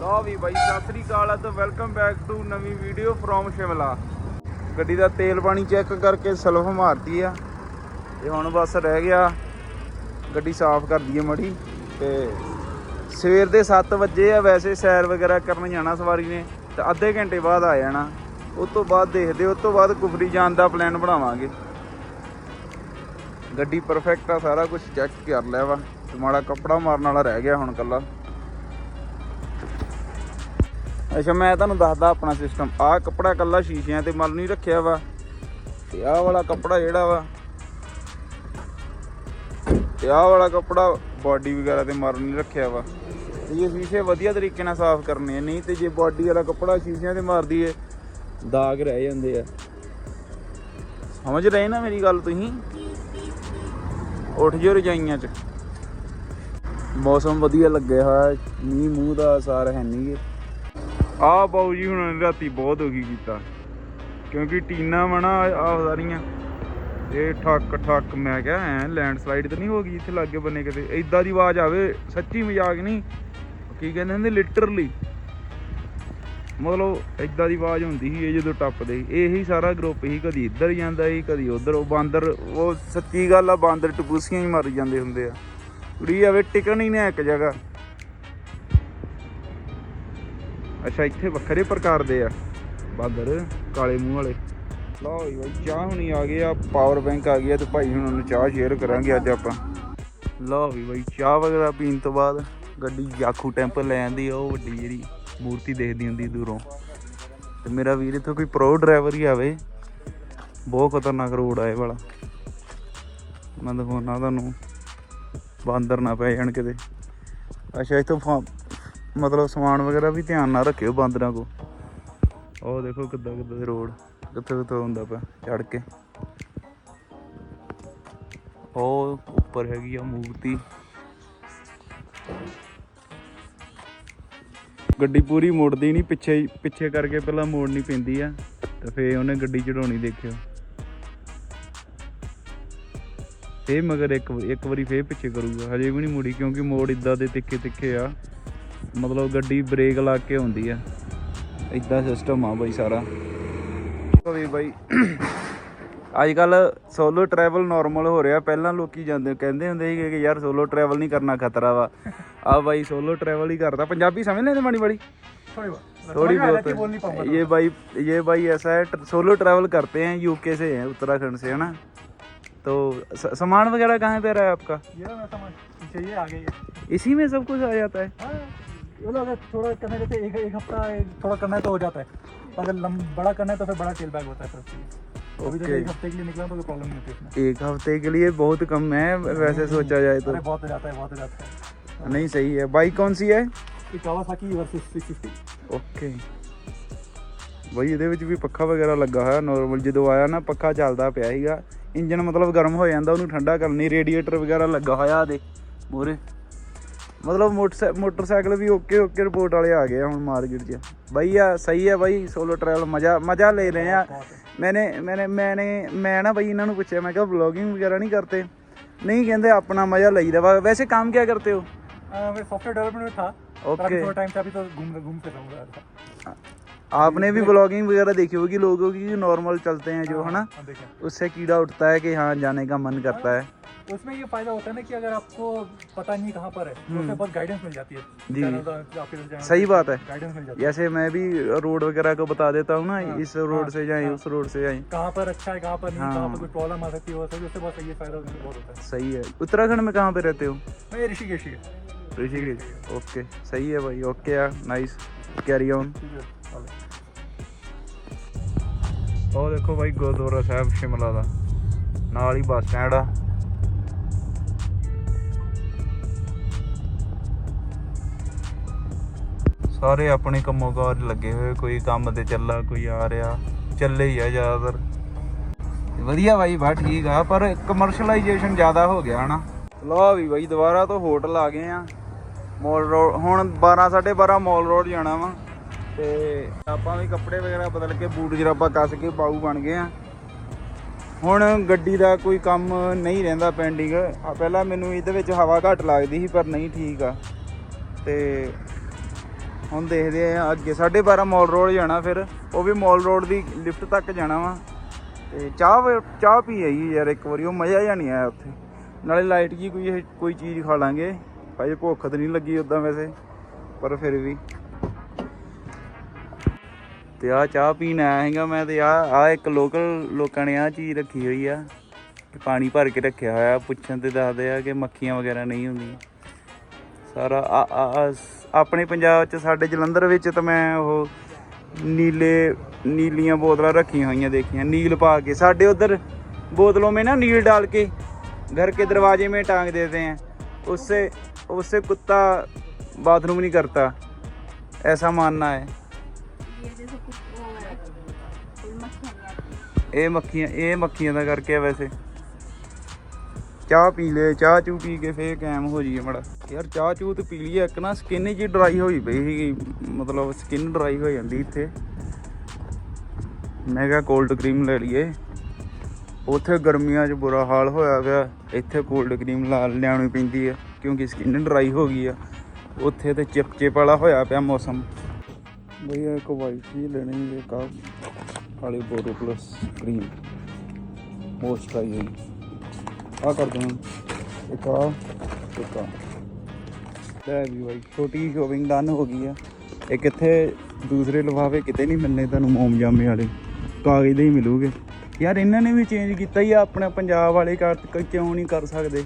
ਲਓ ਵੀ ਬਾਈ, ਸਤਿ ਸ੍ਰੀ ਅਕਾਲ ਅਤੇ ਵੈਲਕਮ ਬੈਕ ਟੂ ਨਵੀਂ ਵੀਡੀਓ ਫਰੋਮ ਸ਼ਿਮਲਾ। ਗੱਡੀ ਦਾ ਤੇਲ ਪਾਣੀ ਚੈੱਕ ਕਰਕੇ ਸਲਫ ਮਾਰਤੀ ਆ। ਤੇ ਹੁਣ ਬਸ ਰਹਿ ਗਿਆ। ਗੱਡੀ ਸਾਫ਼ ਕਰ ਦਈਏ ਮੜੀ ਤੇ ਸਵੇਰ ਦੇ 7 ਵਜੇ ਆ, ਵੈਸੇ ਸੈਰ ਵਗੈਰਾ ਕਰਨ ਜਾਣਾ ਸਵਾਰੀ ਨੇ ਤਾਂ ਅੱਧੇ ਘੰਟੇ ਬਾਅਦ ਆ ਜਾਣਾ। ਉਸ ਤੋਂ ਬਾਅਦ ਦੇਖਦੇ, ਉਸ ਤੋਂ ਬਾਅਦ ਕੁਫਰੀ ਜਾਣ ਦਾ ਪਲਾਨ ਬਣਾਵਾਂਗੇ। ਗੱਡੀ ਪਰਫੈਕਟ ਆ, ਸਾਰਾ ਕੁਝ ਚੈੱਕ ਕਰ ਲਿਆ ਵਾ ਤੇ ਮਾੜਾ ਕੱਪੜਾ ਮਾਰਨ ਵਾਲਾ ਰਹਿ ਗਿਆ ਹੁਣ ਕੱਲਾ ਅੱਛਾ, ਮੈਂ ਤੁਹਾਨੂੰ ਦੱਸਦਾ ਆਪਣਾ ਸਿਸਟਮ ਆਹ ਕੱਪੜਾ ਕੱਲਾ ਸ਼ੀਸ਼ਿਆਂ ਤੇ ਮਲ ਨਹੀਂ ਰੱਖਿਆ ਵਾ। ਤੇ ਆਹ ਵਾਲਾ ਕੱਪੜਾ ਜਿਹੜਾ ਵਾ, ਤੇ ਆਹ ਵਾਲਾ ਕੱਪੜਾ ਬਾਡੀ ਵਗੈਰਾ ਤੇ ਮਰ ਨਹੀਂ ਰੱਖਿਆ ਵਾ। ਤੇ ਇਹ ਸ਼ੀਸ਼ੇ ਵਧੀਆ ਤਰੀਕੇ ਨਾਲ ਸਾਫ਼ ਕਰਨੇ ਆ, ਨਹੀਂ ਤੇ ਜੇ ਬਾਡੀ ਵਾਲਾ ਕੱਪੜਾ ਸ਼ੀਸ਼ਿਆਂ ਤੇ ਮਾਰਦੀ ਏ, ਦਾਗ ਰਹਿ ਜਾਂਦੇ ਆ। ਸਮਝ ਰਹੇ ਨਾ ਮੇਰੀ ਗੱਲ ਤੁਸੀਂ? ਉੱਠ ਜਿਓ ਰਜਾਈਆਂ 'ਚ। ਮੌਸਮ ਵਧੀਆ ਲੱਗਿਆ ਹੋਇਆ, ਮੀਂਹ ਮੂੰਹ ਦਾ ਅਸਰ ਹੈ ਨਹੀਂ ਗੇ ਆਹ ਬਾਊ ਜੀ, ਹੁਣਾਂ ਨੇ ਰਾਤੀ ਬਹੁਤ ਦੁਖੀ ਕੀਤਾ। ਕਿਉਂਕਿ ਟੀਨਾ ਵਣਾ ਆ ਸਾਰੀਆਂ। ਇਹ ਠੱਕ ਠੱਕ, ਮੈਂ ਕਿਹਾ ਐ ਲੈਂਡ ਸਲਾਈਡ ਤਾਂ ਨਹੀਂ ਹੋ ਗਈ ਇੱਥੇ ਲਾਗੇ ਬੰਨੇ ਕਿਤੇ। ਏਦਾਂ ਦੀ ਆਵਾਜ਼ ਆਵੇ, ਸੱਚੀ ਮਜ਼ਾਕ ਨਹੀਂ। ਕੀ ਕਹਿੰਦੇ ਹੁੰਦੇ ਲਿਟਰਲੀ ਮਤਲਬ ਏਦਾਂ ਦੀ ਆਵਾਜ਼ ਹੁੰਦੀ ਸੀ, ਇਹ ਜਦੋਂ ਟੱਪਦੇ ਸੀ। ਇਹੀ ਸਾਰਾ ਗਰੁੱਪ ਹੀ ਕਦੀ ਇੱਧਰ ਜਾਂਦਾ ਸੀ, ਕਦੀ ਉੱਧਰ। ਉਹ ਬਾਂਦਰ, ਉਹ ਸੱਚੀ ਗੱਲ ਆ, ਬਾਂਦਰ ਟਪੂਸੀਆਂ ਹੀ ਮਰ ਜਾਂਦੇ ਹੁੰਦੇ ਆ। ਕੁੜੀ ਆਵੇ ਟਿਕਣ ਹੀ ਨਾ ਇੱਕ ਜਗ੍ਹਾ। ਅੱਛਾ, ਇੱਥੇ ਵੱਖਰੇ ਪ੍ਰਕਾਰ ਦੇ ਆ। ਬਾਂਦਰ, ਕਾਲੇ ਮੂੰਹ ਵਾਲੇ। ਲਓ ਜੀ ਬਾਈ, ਚਾਹ ਹੁਣੀ ਆ ਗਏ ਆ ਪਾਵਰ ਬੈਂਕ ਆ ਗਿਆ ਤੇ ਭਾਈ ਹੁਣ ਨੂੰ ਚਾਹ ਸ਼ੇਅਰ ਕਰਾਂਗੇ ਅੱਜ ਆਪਾਂ। ਲਓ ਵੀ ਬਾਈ, ਚਾਹ ਵਗੈਰਾ ਪੀਣ ਤੋਂ ਬਾਅਦ ਗੱਡੀ ਜਾਖੂ ਟੈਂਪਲ ਲੈ ਆਂਦੀ ਆ, ਉਹ ਵੱਡੀ ਜਿਹੜੀ ਮੂਰਤੀ ਦੇਖਦੀ ਹੁੰਦੀ ਦੂਰੋਂ। ਤੇ ਮੇਰਾ ਵੀਰ ਇੱਥੋਂ ਕੋਈ ਪ੍ਰੋ ਡਰਾਈਵਰ ਹੀ ਆਵੇ, ਬਹੁਤ ਖਤਰਨਾਕ ਰੋਡ ਆ ਇਹ ਵਾਲਾ। ਮੈਂ ਦਿਖਾਉਣਾ ਤੁਹਾਨੂੰ, ਬਾਂਦਰ ਨਾ ਪੈ ਜਾਣ ਕਿਤੇ। ਅੱਛਾ, ਇੱਥੋਂ ਫਾ- ਮਤਲਬ ਸਮਾਨ ਵਗੈਰਾ ਵੀ ਧਿਆਨ ਨਾਲ ਰੱਖਿਓ ਬਾਂਦਰਾਂ ਕੋ। ਉਹ ਦੇਖੋ ਕਿੱਦਾਂ ਕਿੱਦਾਂ ਦੇ ਰੋਡ, ਕਿੱਥੇ ਕਿੱਥੇ ਹੁੰਦਾ ਪਿਆ ਚੜ ਕੇ। ਉਹ ਉੱਪਰ ਹੈਗੀ ਆ ਮੂਰਤੀ। ਗੱਡੀ ਪੂਰੀ ਮੁੜਦੀ ਨਹੀਂ ਪਿੱਛੇ ਪਿੱਛੇ ਕਰਕੇ ਪਹਿਲਾਂ ਮੋੜਨੀ ਪੈਂਦੀ ਆ, ਤੇ ਫੇਰ ਉਹਨੇ ਗੱਡੀ ਚੜਾਉਣੀ ਦੇਖਿਓ। ਫੇਰ ਮਗਰ ਇੱਕ ਇੱਕ ਵਾਰੀ ਫੇਰ ਪਿੱਛੇ ਕਰੂਗਾ, ਹਜੇ ਵੀ ਨਹੀਂ ਮੁੜੀ ਕਿਉਂਕਿ ਮੋੜ ਇਦਾਂ ਦੇ ਤਿੱਖੇ ਤਿੱਖੇ ਆ। ਮਤਲਬ ਗੱਡੀ ਬ੍ਰੇਕ ਲਾ ਕੇ ਹੁੰਦੀ ਆ ਇਦਾਂ ਸਿਸਟਮ ਆ ਬਾਈ ਸਾਰਾ ਵੀ ਬਾਈ ਅੱਜ ਕੱਲ ਸੋਲੋ ਟਰੈਵਲ ਨਾਰਮਲ ਹੋ ਰਿਹਾ ਪਹਿਲਾਂ ਲੋਕੀ ਜਾਂਦੇ ਕਹਿੰਦੇ ਹੁੰਦੇ ਸੀਗੇ ਕਿ ਯਾਰ ਸੋਲੋ ਟਰੈਵਲ ਨਹੀਂ ਕਰਨਾ ਖਤਰਾ ਵਾ ਆ ਬਾਈ ਸੋਲੋ ਟਰੈਵਲ ही करता पंजाबी समझ लेते माड़ी बड़ी थोड़ी बहुत थोड़ी समझ में आ बहुत जाती है, बोल नहीं पाऊंगा ये भाई ये भाई ऐसा है सोलो ट्रैवल करते हैं यूके से हैं उत्तराखंड से है ना तो स- सामान वगैरह कहाँ पे रहा है आपका ये ना समझ पीछे ये आ गई है इसी में सब कुछ आ जाता है हाँ, ये लोग अगर थोड़ा करना जैसे एक एक हफ्ता एक थोड़ा करना है तो हो जाता है अगर लम, बड़ा करना है तो फिर बड़ा टेल बैग होता है फिर उसके लिए अभी जैसे Okay. एक हफ्ते के लिए निकला तो कोई प्रॉब्लम नहीं होती उसमें एक हफ्ते के लिए बहुत कम है वैसे सोचा जाए तो अरे बहुत हो जाता है बहुत हो जाता है नहीं सही है बाइक कौन सी है ये कावासाकी वर्सेस 650 ਓਕੇ ਬਈ ਇਹਦੇ ਵਿੱਚ ਵੀ ਪੱਖਾ ਵਗੈਰਾ ਲੱਗਾ ਹੋਇਆ ਨਾਰਮਲ ਜਦੋਂ ਆਇਆ ਨਾ ਪੱਖਾ ਚੱਲਦਾ ਪਿਆ ਸੀਗਾ ਇੰਜਨ ਮਤਲਬ ਗਰਮ ਹੋ ਜਾਂਦਾ ਉਹਨੂੰ ਠੰਡਾ ਕਰਨ ਲਈ ਰੇਡੀਏਟਰ ਵਗੈਰਾ ਲੱਗਾ ਹੋਇਆ ਦੇ ਮੋਰੇ ਮਤਲਬ ਮੋਟਰਸਾ- ਮੋਟਰਸਾਈਕਲ ਵੀ ਓਕੇ ਓਕੇ ਰਿਪੋਰਟ ਵਾਲੇ ਆ ਗਏ ਆ ਹੁਣ ਮਾਰਕੀਟ 'ਚ ਬਈ ਆ ਸਹੀ ਹੈ ਬਾਈ ਸੋਲੋ ਟਰੈਵਲ ਮਜ਼ਾ ਮਜ਼ਾ ਲੈ ਰਹੇ ਆ ਮੈਨੇ ਮੈਨੇ ਮੈਨੇ ਮੈਂ ਨਾ ਬਈ ਇਹਨਾਂ ਨੂੰ ਪੁੱਛਿਆ ਮੈਂ ਕਿਹਾ ਵਲੌਗਿੰਗ ਵਗੈਰਾ ਨਹੀਂ ਕਰਤੇ ਨਹੀਂ ਕਹਿੰਦੇ ਆਪਣਾ ਮਜ਼ਾ ਲਈਦਾ ਵਾ ਵੈਸੇ ਕੰਮ ਕੀ करते हो हाँ, मैं सॉफ्टवेयर डेवलपमेंट में था पर अभी ओके थोड़ा टाइम से अभी तो घूम घूम फिर रहा हूँ आपने भी ब्लॉगिंग वगैरह देखी होगी लोगों की नॉर्मल चलते हैं जो है ना हाँ, उससे कीड़ा उठता है कि हाँ जाने का मन करता है। उसमें ये फ़ायदा होता है ना कि अगर आपको पता नहीं कहाँ पर है तो उससे बहुत गाइडेंस मिल जाती है। जी। आपके सही बात है। गाइडेंस मिल जाती है। जैसे मैं भी रोड वगैरह को बता देता हूँ ना हाँ, इस रोड हाँ, से जाए हाँ, उस रोड से जाए। कहाँ पर अच्छा है कहाँ पर नहीं हाँ। कहाँ पर कोई प्रॉब्लम आ सकती है उससे बहुत सही है फ़ायदा बहुत होता है। सही है। उत्तराखंड में कहाँ पे रहते हो? मैं ऋषिकेश ऋषिकेश। ओके सही है भाई। ओके यार नाइस कैरी ऑन है। ਉਹ ਦੇਖੋ ਬਾਈ ਗੁਰਦੁਆਰਾ ਸਾਹਿਬ ਸ਼ਿਮਲਾ ਦਾ। ਨਾਲ ਹੀ ਬੱਸ ਸਟੈਂਡ ਆ। ਸਾਰੇ ਆਪਣੇ ਕੰਮੋ ਕਾਜ ਲੱਗੇ ਹੋਏ, ਕੋਈ ਕੰਮ ਤੇ ਚੱਲਾ, ਕੋਈ ਆ ਰਿਹਾ, ਚੱਲੇ ਹੀ ਆ ਜ਼ਿਆਦਾਤਰ। ਵਧੀਆ ਬਾਈ ਬਾ ਠੀਕ ਆ, ਪਰ ਕਮਰਸ਼ੀਅਲਾਈਜੇਸ਼ਨ ਜ਼ਿਆਦਾ ਹੋ ਗਿਆ ਹਨਾ। ਲਓ ਵੀ ਬਾਈ, ਦੁਬਾਰਾ ਤੋਂ ਹੋਟਲ ਆ ਗਏ ਆ। ਮੋਲ ਰੋਡ ਹੁਣ 12 12:30 ਮੋਲ ਰੋਡ ਜਾਣਾ ਵਾ। ਤੇ ਆਪਾਂ ਵੀ ਕੱਪੜੇ ਵਗੈਰਾ ਬਦਲ ਕੇ ਬੂਟ ਜਰਾਬਾ ਕੱਸ ਕੇ ਬਾਊ ਬਣ ਗਏ ਆ। ਹੁਣ ਗੱਡੀ ਦਾ ਕੋਈ ਕੰਮ ਨਹੀਂ ਰਹਿੰਦਾ ਪੈਂਡਿੰਗ ਆ ਪਹਿਲਾਂ ਮੈਨੂੰ ਇਹਦੇ ਵਿੱਚ ਹਵਾ ਘੱਟ ਲੱਗਦੀ ਸੀ, ਪਰ ਨਹੀਂ ਠੀਕ ਆ। ਤੇ ਹੁਣ ਦੇਖਦੇ ਆ ਅੱਗੇ। 12:30 ਮਾਲ ਰੋਡ ਜਾਣਾ ਫਿਰ। ਉਹ ਵੀ ਮਾਲ ਰੋਡ ਦੀ ਲਿਫਟ ਤੱਕ ਜਾਣਾ ਵਾ। ਤੇ ਚਾਹ ਚਾਹ ਪੀ ਆਈ ਯਾਰ ਇੱਕ ਵਾਰੀ। ਉਹ ਮਜ਼ਾ ਜਿਹਾ ਨਹੀਂ ਆਇਆ ਉੱਥੇ। ਨਾਲੇ ਲਾਈਟ ਜੀ ਕੋਈ ਕੋਈ ਚੀਜ਼ ਖਾ ਲਾਂਗੇ। ਭਾਈ ਭੁੱਖ ਤਾਂ ਨਹੀਂ ਲੱਗੀ ਉਦਾਂ ਵੈਸੇ। ਪਰ ਫਿਰ ਵੀ। ਤੇ ਆ ਚਾਹ ਪੀਣ ਆਇਆ ਹੈਗਾ ਮੈਂ ਤੇ ਆ ਆ ਇੱਕ ਲੋਕਲ ਲੋਕਾਂ ਨੇ ਆ ਚੀਜ਼ ਰੱਖੀ ਹੋਈ ਆ ਕਿ ਪਾਣੀ ਭਰ ਕੇ ਰੱਖਿਆ ਹੋਇਆ ਪੁੱਛਣ ਤੇ ਦੱਸਦੇ ਆ ਕਿ ਮੱਖੀਆਂ ਵਗੈਰਾ ਨਹੀਂ ਹੁੰਦੀਆਂ ਸਾਰਾ ਆ- ਆ- ਆ ਸ- ਆਪਣੇ ਪੰਜਾਬ ਚ ਸਾਡੇ ਜਲੰਧਰ ਵਿੱਚ ਤਾਂ ਮੈਂ ਉਹ ਨੀਲੇ ਨੀਲੀਆਂ ਬੋਤਲਾਂ ਰੱਖੀਆਂ ਹੋਈਆਂ ਦੇਖੀਆਂ ਨੀਲ ਪਾ ਕੇ ਸਾਡੇ ਉਧਰ बोतलों में ना नील डाल के घर के दरवाजे में टांग देते हैं उससे उससे कुत्ता बाथरूम नहीं करता ऐसा मानना है ये जैसे कुछ वो है कोई मक्खियाँ नहीं आती ਇਹ ਮੱਖੀਆਂ ਇਹ ਮੱਖੀਆਂ ਦਾ ਕਰਕੇ ਆ ਵੈਸੇ ਚਾਹ ਪੀ ਲੈ ਚਾਹ ਚੂ ਪੀ ਕੇ ਫੇਰ ਕਾਇਮ ਹੋ ਜਾਈਏ ਮੜਾ ਯਾਰ ਚਾਹ ਚੂ ਤੇ ਪੀ ਲਈ ਇੱਕ ਨਾ ਸਕਿਨ ਜੀ ਡਰਾਈ ਹੋਈ ਪਈ ਸੀਗੀ ਮਤਲਬ ਸਕਿਨ ਡਰਾਈ ਹੋ ਜਾਂਦੀ ਇੱਥੇ ਮੈਂ ਕਿਹਾ ਕੋਲਡ ਕਰੀਮ ਲੈ ਲਈਏ ਉੱਥੇ ਗਰਮੀਆਂ 'ਚ ਬੁਰਾ ਹਾਲ ਹੋਇਆ ਪਿਆ ਇੱਥੇ ਕੋਲਡ ਕਰੀਮ ਲਾ ਲਿਆਉਣੀ ਪੈਂਦੀ ਆ ਕਿਉਂਕਿ ਸਕਿਨ ਡਰਾਈ ਹੋ ਗਈ ਆ ਉੱਥੇ ਤੇ ਚਿਪਚਿਪ ਵਾਲਾ ਹੋਇਆ ਪਿਆ ਮੌਸਮ ਭਈਆ ਇੱਕ ਵਾਈਟ ਜੀ ਲੈਣੀ ਹੈ ਕਾ ਕਾਲੀ ਬੋਰੋ ਪਲੱਸ ਕਰੀਮ ਮੋਇਸਚਰਾਈਜ਼ਿੰਗ ਆ ਕਰ ਦੋ ਇੱਕ ਆ ਇੱਕ ਆ ਲੈ ਵੀ ਬਾਈ, ਛੋਟੀ ਸ਼ੋਪਿੰਗ ਡਨ ਹੋ ਗਈ ਆ। ਇਹ ਕਿੱਥੇ ਦੂਸਰੇ ਲਫਾਫੇ ਕਿਤੇ ਨਹੀਂ ਮਿਲਨੇ ਤੁਹਾਨੂੰ, ਮੋਮ ਜਾਮੇ ਵਾਲੇ। ਕਾਗਜ਼ ਦੇ ਹੀ ਮਿਲੂਗੇ। ਯਾਰ ਇਹਨਾਂ ਨੇ ਵੀ ਚੇਂਜ ਕੀਤਾ ਹੀ ਆ, ਆਪਣੇ ਪੰਜਾਬ ਵਾਲੇ ਕਰ ਕਿਉਂ ਨਹੀਂ ਕਰ ਸਕਦੇ?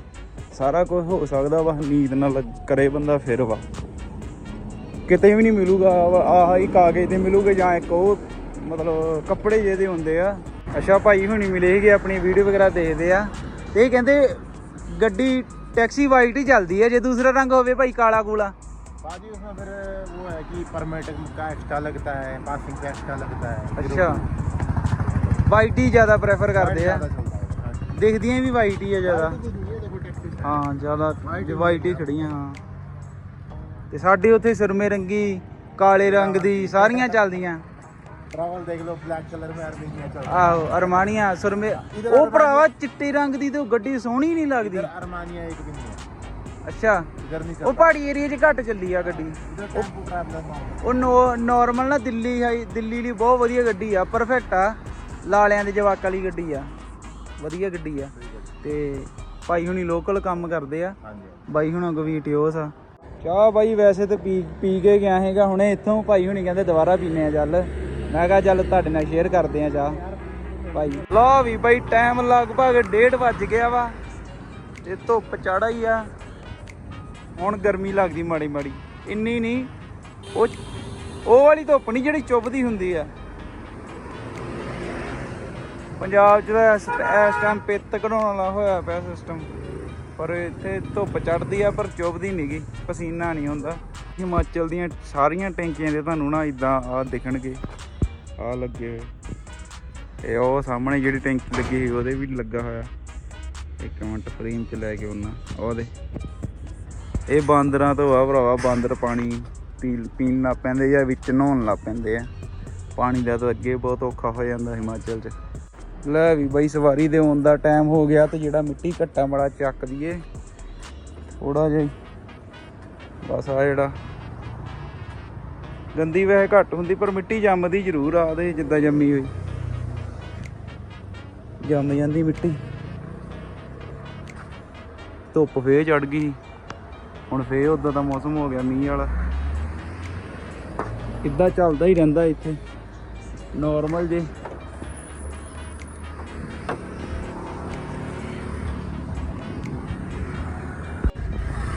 ਸਾਰਾ ਕੁਝ ਹੋ ਸਕਦਾ ਵਾ, ਨੀਂਦ ਨਾਲ ਕਰੇ ਬੰਦਾ ਫਿਰ ਵਾ। ਕਿਤੇ ਵੀ ਨਹੀਂ ਮਿਲੂਗਾ ਆਹ ਹੀ ਕਾਗਜ਼ ਦੇ ਮਿਲੂਗੇ ਜਾਂ ਇੱਕ ਉਹ ਮਤਲਬ ਕੱਪੜੇ ਜਿਹੇ ਦੇ ਹੁੰਦੇ ਆ ਅੱਛਾ ਭਾਈ ਹੁਣੀ ਮਿਲੇ ਸੀਗੇ ਆਪਣੀ ਵੀਡੀਓ ਵਗੈਰਾ ਦੇਖਦੇ ਆ ਤੇ ਇਹ ਕਹਿੰਦੇ ਗੱਡੀ ਟੈਕਸੀ ਵਾਈਟ ਹੀ ਚੱਲਦੀ ਹੈ ਜੇ ਦੂਸਰਾ ਰੰਗ ਹੋਵੇ ਭਾਈ ਕਾਲਾ ਕੂਲਾ बाजी उसमें फिर वो है कि परमिट का एक्स्ट्रा लगता है पासिंग का एक्स्ट्रा लगता है ਅੱਛਾ ਵਾਈਟ ਹੀ ਜ਼ਿਆਦਾ ਪ੍ਰੈਫਰ ਕਰਦੇ ਆ ज़्यादा चलता है हाँ। ਦਿਖਦੀਆਂ ਵੀ ਵਾਈਟ ਹੀ ਆ ਜ਼ਿਆਦਾ गाड़ी तो दूर है, देखो टैक्सी से। ਤੇ ਸਾਡੇ ਉੱਥੇ ਸੁਰਮੇ ਰੰਗੀ ਕਾਲੇ ਰੰਗ ਦੀ ਸਾਰੀਆਂ ਚੱਲਦੀਆਂ। ਟਰਾਵਲ ਦੇਖ ਲਓ ਬਲੈਕ ਕਲਰ ਮੈਂ ਅਰਮੀਨੀਆ ਚੱਲ ਆਹੋ ਅਰਮਾਨੀਆਂ ਸੁਰਮੇ। ਉਹ ਭਰਾਵਾ ਚਿੱਟੇ ਰੰਗ ਦੀ ਤੇ ਗੱਡੀ ਸੋਹਣੀ ਨਹੀਂ ਲੱਗਦੀ। ਅਰਮਾਨੀਆ ਇੱਕ ਵੀ ਨਹੀਂ ਹੈ ਅੱਛਾ ਉਹ ਪਹਾੜੀ ਏਰੀਆ 'ਚ ਘੱਟ ਚੱਲੀ ਆ ਗੱਡੀ। ਉਹ ਨਾਰਮਲ ਨਾ ਦਿੱਲੀ ਹੈ ਦਿੱਲੀ ਲਈ ਬਹੁਤ ਵਧੀਆ ਗੱਡੀ ਆ ਪਰਫੈਕਟ ਆ। ਲਾਲਿਆਂ ਦੇ ਜਵਾਕ ਵਾਲੀ ਗੱਡੀ ਆ। ਵਧੀਆ ਗੱਡੀ ਆ। ਤੇ ਭਾਈ ਹੁਣੀ ਲੋਕਲ ਕੰਮ ਕਰਦੇ ਆ। ਬਾਈ ਹੁਣਾਂ ਕੋ ਵੀ ਟਿਓਸ ਆ। ਚਾਹ ਬਾਈ ਵੈਸੇ ਤੇ ਪੀ ਪੀ ਕੇ ਗਿਆ ਹੈਗਾ ਹੁਣੇ ਇੱਥੋਂ ਭਾਈ ਹੁਣੀ ਕਹਿੰਦੇ ਦੁਬਾਰਾ ਪੀਨੇ ਆ ਚੱਲ ਮੈਂ ਕਿਹਾ ਚੱਲ ਤੁਹਾਡੇ ਨਾਲ ਸ਼ੇਅਰ ਕਰਦੇ ਆ ਚਾਹ। ਭਾਈ, ਲਓ ਵੀ ਬਾਈ ਟਾਈਮ ਲਗਭਗ 1:30 ਵੱਜ ਗਿਆ ਵਾ ਤੇ ਧੁੱਪ ਚੜਾ ਹੀ ਆ। ਹੁਣ ਗਰਮੀ ਲੱਗਦੀ ਮਾੜੀ ਮਾੜੀ। ਇੰਨੀ ਨਹੀਂ ਉਹ ਉਹ ਵਾਲੀ ਧੁੱਪ ਨਹੀਂ ਜਿਹੜੀ ਚੁੱਭਦੀ ਹੁੰਦੀ ਆ। ਪੰਜਾਬ 'ਚ ਤਾਂ ਇਸ ਟਾਈਮ ਪਿੱਤ ਕਢਾਉਣ ਵਾਲਾ ਹੋਇਆ ਪਿਆ ਸਿਸਟਮ ਪਰ ਇੱਥੇ ਧੁੱਪ ਚੜਦੀ ਆ, ਪਰ ਚੁੱਭਦੀ ਨਹੀਂਗੀ ਪਸੀਨਾ ਨਹੀਂ ਹੁੰਦਾ ਹਿਮਾਚਲ ਦੀਆਂ ਸਾਰੀਆਂ ਟੈਂਕੀਆਂ ਦੇ ਤੁਹਾਨੂੰ ਨਾ ਇਦਾਂ ਆ ਦਿਖਣਗੇ। ਆ ਲੱਗੇ ਹੋਏ। ਇਹ ਉਹ ਸਾਹਮਣੇ ਜਿਹੜੀ ਟੈਂਕੀ ਲੱਗੀ ਸੀ ਉਹਦੇ ਵੀ ਲੱਗਾ ਹੋਇਆ। ਇੱਕ ਮਿੰਟ ਫਰੇਮ 'ਚ ਲੈ ਕੇ ਉਹਨਾਂ ਉਹਦੇ ਇਹ ਬਾਂਦਰਾਂ ਤੋਂ ਆ ਭਰਾਵਾ, ਬਾਂਦਰ ਪਾਣੀ ਪੀ, ਪੀਣ ਲੱਗ ਪੈਂਦੇ ਜਾਂ ਵਿੱਚ ਨਹਾਉਣ ਲੱਗ ਪੈਂਦੇ ਆ। ਪਾਣੀ ਦਾ ਤਾਂ ਅੱਗੇ ਬਹੁਤ ਔਖਾ ਹੋ ਜਾਂਦਾ ਹਿਮਾਚਲ 'ਚ। ਲੈ ਵੀ ਬਾਈ ਸਵਾਰੀ ਦੇ ਆਉਣ ਦਾ ਟਾਈਮ ਹੋ ਗਿਆ ਤੇ ਜਿਹੜਾ ਮਿੱਟੀ ਘੱਟਾ ਮੜਾ ਚੱਕ ਦਈਏ। ਥੋੜਾ ਜਿਹਾ ਬਸ ਆ ਜਿਹੜਾ। ਗੰਦੀ ਵੈਸੇ ਘੱਟ ਹੁੰਦੀ, ਪਰ ਮਿੱਟੀ ਜੰਮਦੀ ਜ਼ਰੂਰ ਆ ਦੇ ਜਿੱਦਾਂ ਜੰਮੀ ਹੋਈ। ਜੰਮ ਜਾਂਦੀ ਮਿੱਟੀ। ਧੁੱਪ ਫੇਰ ਚੜ ਗਈ। ਹੁਣ ਫੇਰ ਉਦਾਂ ਦਾ ਮੌਸਮ ਹੋ ਗਿਆ ਮੀਂਹ ਵਾਲਾ। ਇਦਾਂ ਚੱਲਦਾ ਹੀ ਰਹਿੰਦਾ ਇੱਥੇ। ਨਾਰਮਲ ਜੇ।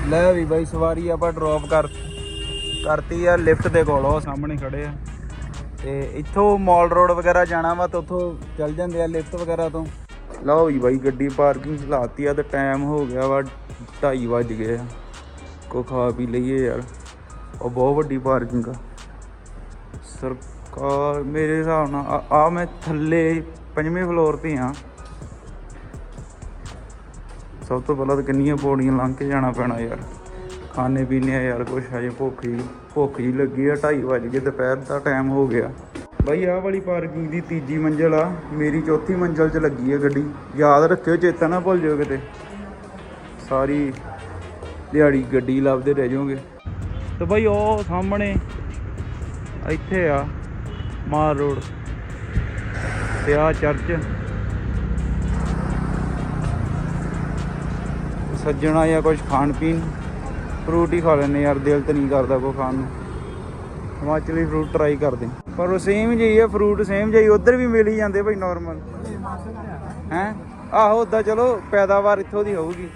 ਲੈ ਵੀ ਬਾਈ, ਸਵਾਰੀ ਆਪਾਂ ਡ੍ਰੌਪ ਕਰ ਕਰਤੀ ਆ ਲਿਫਟ ਦੇ ਕੋਲ, ਉਹ ਸਾਹਮਣੇ ਖੜੇ ਆ। ਤੇ ਇੱਥੋਂ ਮਾਲ ਰੋਡ ਵਗੈਰਾ ਜਾਣਾ ਵਾ ਤਾਂ ਉੱਥੋਂ ਚੱਲ ਜਾਂਦੇ ਆ ਲਿਫਟ ਵਗੈਰਾ ਤੋਂ। ਲਓ ਜੀ ਬਾਈ, ਗੱਡੀ ਪਾਰਕਿੰਗ ਲਾਤੀ ਆ ਤੇ ਟਾਈਮ ਹੋ ਗਿਆ ਵਾ 2:30 ਵੱਜ ਗਏ ਆ। ਕੋ ਖਾ ਪੀ ਲਈਏ ਯਾਰ। ਉਹ ਬਹੁਤ ਵੱਡੀ ਪਾਰਕਿੰਗ ਆ। ਸਰਕਾਰ ਮੇਰੇ ਹਿਸਾਬ ਨਾਲ ਆ- ਆ ਮੈਂ ਥੱਲੇ ਪੰਜਵੇਂ ਫਲੋਰ ਤੇ ਆ। ਸਭ ਤੋਂ ਪਹਿਲਾਂ ਤਾਂ ਕਿੰਨੀਆਂ ਪੌੜੀਆਂ ਲੰਘ ਕੇ ਜਾਣਾ ਪੈਣਾ ਯਾਰ। ਖਾਣੇ ਪੀਣੇ ਆ ਯਾਰ ਕੁਛ, ਹਜੇ ਭੁੱਖ ਹੀ ਭੁੱਖ ਹੀ ਲੱਗੀ ਆ 2:30 ਵਜ ਗਏ, ਦੁਪਹਿਰ ਦਾ ਟਾਈਮ ਹੋ ਗਿਆ। ਬਾਈ, ਆਹ ਵਾਲੀ ਪਾਰਕਿੰਗ ਦੀ ਤੀਜੀ ਮੰਜ਼ਲ ਆ, ਮੇਰੀ ਚੌਥੀ ਮੰਜ਼ਲ 'ਚ ਲੱਗੀ ਆ ਗੱਡੀ। ਯਾਦ ਰੱਖਿਓ, ਚੇਤਾ ਨਾ ਭੁੱਲ ਜਾਓ ਕਿਤੇ। ਸਾਰੀ ਦਿਹਾੜੀ ਗੱਡੀ ਲੱਭਦੇ ਰਹਿ ਜਾਓਗੇ। ਤੇ ਬਾਈ, ਉਹ ਸਾਹਮਣੇ ਇੱਥੇ ਆ ਮਾਰ ਰੋਡ। ਤੇ ਆ ਚਰਚ ਸੱਜਣਾ ਜਾਂ ਕੁਝ ਖਾਣ ਪੀਣ। ਫਰੂਟ ਹੀ ਖਾ ਲੈਨੇ ਯਾਰ, ਦਿਲ ਤੇ ਨਹੀਂ ਕਰਦਾ ਕੋ ਖਾਣ ਨੂੰ। ਹਿਮਾਚਲੀ ਫਰੂਟ ਟਰਾਈ ਕਰਦੇ ਪਰ ਉਹ ਸੇਮ ਜਿਹੀ ਹੈ ਫਰੂਟ ਸੇਮ ਜਿਹੀ, ਉਧਰ ਵੀ ਮਿਲ ਹੀ ਜਾਂਦੇ ਭਾਈ ਨਾਰਮਲ ਹੈ? ਆਹੋ ਉਦਾਂ ਚਲੋ, ਪੈਦਾਵਾਰ ਇੱਥੋਂ ਦੀ ਹੋਊਗੀ।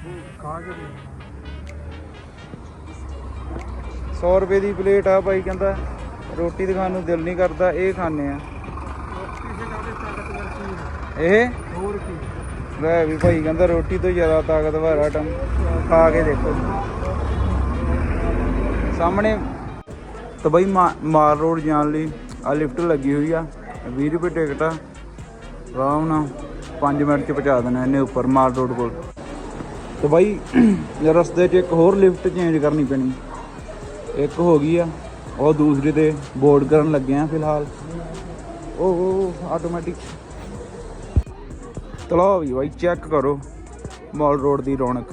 100 ਰੁਪਏ ਦੀ ਪਲੇਟ ਆ ਭਾਈ ਕਹਿੰਦਾ, ਰੋਟੀ ਤੇ ਖਾਣ ਨੂੰ ਦਿਲ ਨਹੀਂ ਕਰਦਾ, ਇਹ ਖਾਣੇ ਆ ਇਹ? ਲੈ ਵੀ ਭਾਈ ਕਹਿੰਦਾ ਰੋਟੀ ਤੋਂ ਜ਼ਿਆਦਾ ਤਾਕਤਵਰ ਆਟਮ ਖਾ ਕੇ ਦੇਖੋ। ਸਾਹਮਣੇ ਤਾਂ ਬਈ ਮਾ- ਮਾਲ ਰੋਡ ਜਾਣ ਲਈ ਆ ਲਿਫਟ ਲੱਗੀ ਹੋਈ ਆ 20 ਰੁਪਏ ਟਿਕਟ ਆ। ਆਰਾਮ ਨਾਲ 5 ਮਿੰਟ ਚ ਪਹੁੰਚਾ ਦੇਣਾ ਇਹਨੇ ਉੱਪਰ ਮਾਲ ਰੋਡ ਕੋਲ। ਤੇ ਬਾਈ ਰਸਤੇ 'ਚ ਇੱਕ ਹੋਰ ਲਿਫਟ ਚੇਂਜ ਕਰਨੀ ਪੈਣੀ। ਇੱਕ ਹੋ ਗਈ ਆ, ਉਹ ਦੂਸਰੀ ਤੇ ਬੋਰਡ ਕਰਨ ਲੱਗੇ ਆ ਫਿਲਹਾਲ। ਉਹ ਆਟੋਮੈਟਿਕ ਤਲੋ ਵੀ ਬਾਈ ਚੈੱਕ ਕਰੋ ਮਾਲ ਰੋਡ ਦੀ ਰੌਣਕ।